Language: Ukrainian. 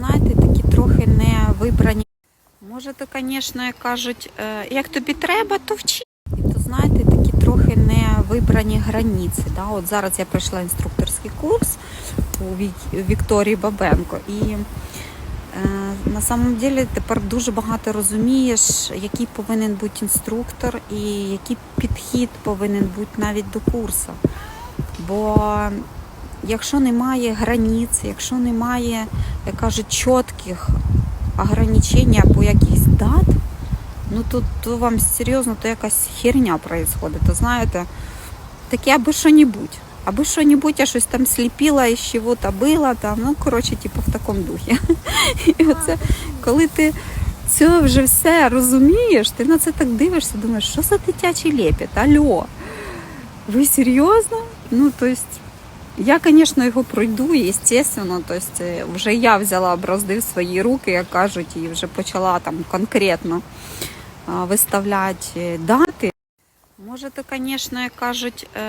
знаєте, такі трохи не вибрані. Може, то, звісно, кажуть, е, як тобі треба, то вчи. І то, знаєте, такі трохи не вибрані границі. Да? От зараз я пройшла інструкторський курс у Вікторії Бабенко. І е, на самом деле тепер дуже багато розумієш, який повинен бути інструктор і який підхід повинен бути навіть до курсу. Бо якщо немає границь, якщо немає, як кажуть, чітких ограничень або якихось дат, ну то, то вам серйозно то якась херня происходит. То знаєте, таке аби що-небудь. Аби що-небудь, я щось там сліпила із чого-то було, там, ну, коротше, типу, в такому духі. І оце, коли ти це вже все розумієш, ти на це так дивишся, думаєш, що за дитячий лепіт, альо. Ви серйозно? Ну, то есть, я, звісно, його пройду, естественно, Тобто е, вже я взяла образди в свої руки, як кажуть, і вже почала там конкретно виставляти е, дати. Можете, звісно, як кажуть, е,